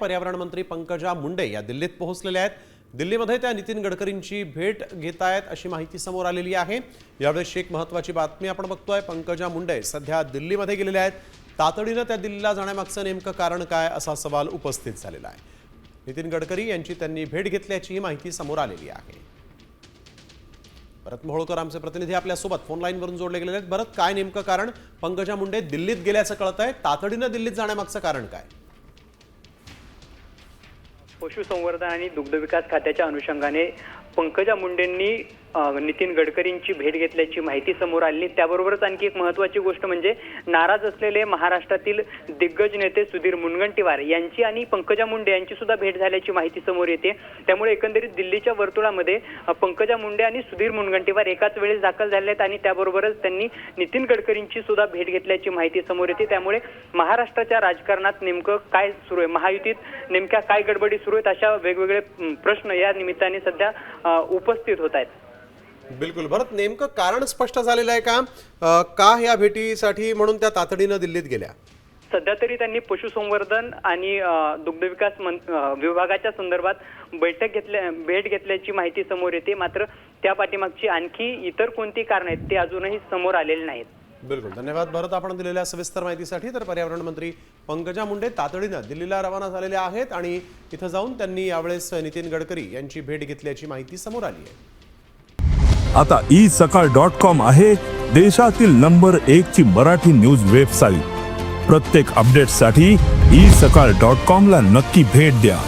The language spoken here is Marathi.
पर्यावरण मंत्री पंकजा मुंडे या दिल्लीत पोहोचलेल्या आहेत. दिल्लीमध्ये त्या नितीन गडकरींची भेट घेत आहेत अशी माहिती समोर आलेली आहे. यावेळेस एक महत्वाची बातमी आपण बघतोय. पंकजा मुंडे सध्या दिल्लीमध्ये गेलेल्या आहेत. तातडीनं त्या दिल्लीला जाण्यामागचं नेमकं कारण काय असा सवाल उपस्थित झालेला आहे. नितीन गडकरी यांची त्यांनी भेट घेतल्याची माहिती समोर आलेली आहे. भरत मोहोळकर आमचे प्रतिनिधी आपल्यासोबत फोन लाईनवरून जोडले गेलेले आहेत. भरत काय नेमकं कारण? पंकजा मुंडे दिल्लीत गेल्याचं कळत आहे तातडीनं दिल्लीत जाण्यामागचं कारण काय? पशुसंवर्धन आणि दुग्धविकास खात्याच्या अनुषंगाने पंकजा मुंडेंनी नितीन गडकरींची भेट घेतल्याची माहिती समोर आली. त्याबरोबरच आणखी एक महत्वाची गोष्ट म्हणजे नाराज असलेले महाराष्ट्रातील दिग्गज नेते सुधीर मुनगंटीवार यांची आणि पंकजा मुंडे यांची सुद्धा भेट झाल्याची माहिती समोर येते. त्यामुळे एकंदरीत दिल्लीच्या वर्तुळामध्ये पंकजा मुंडे आणि सुधीर मुनगंटीवार एकाच वेळेस दाखल झाले आहेत आणि त्याबरोबरच त्यांनी नितीन गडकरींची सुद्धा भेट घेतल्याची माहिती समोर येते. त्यामुळे महाराष्ट्राच्या राजकारणात नेमकं काय सुरू आहे? महायुतीत नेमक्या काय गडबडी सुरू आहेत अशा वेगवेगळे प्रश्न या निमित्ताने सध्या उपस्थित होत आहेत. बिलकुल. भरत नेमकं कारण स्पष्ट झालेलं आहे का? का ह्या भेटीसाठी म्हणून त्या तातडीनं दिल्लीत गेल्या? सध्या तरी त्यांनी पशुसंवर्धन आणि दुग्धविकास विभागाच्या संदर्भात बैठक घेतल्या भेट घेतल्याची माहिती समोर येते. मात्र त्या पाठीमागची आणखी इतर कोणती कारण आहेत ते अजूनही समोर आलेले नाहीत. बिलकुल. धन्यवाद भरत. आपण दिलेल्या सविस्तर माहितीसाठी तर पर्यावरण मंत्री पंकजा मुंडे तातडीनं दिल्लीला रवाना झालेले आहेत आणि तिथं जाऊन त्यांनी यावेळेस नितीन गडकरी यांची भेट घेतल्याची माहिती समोर आली आहे. आता ई सकाळ डॉट कॉम आहे देशातील नंबर एक ची मराठी न्यूज वेबसाईट. प्रत्येक अपडेटसाठी ई सकाळ डॉट कॉम ला नक्की भेट द्या.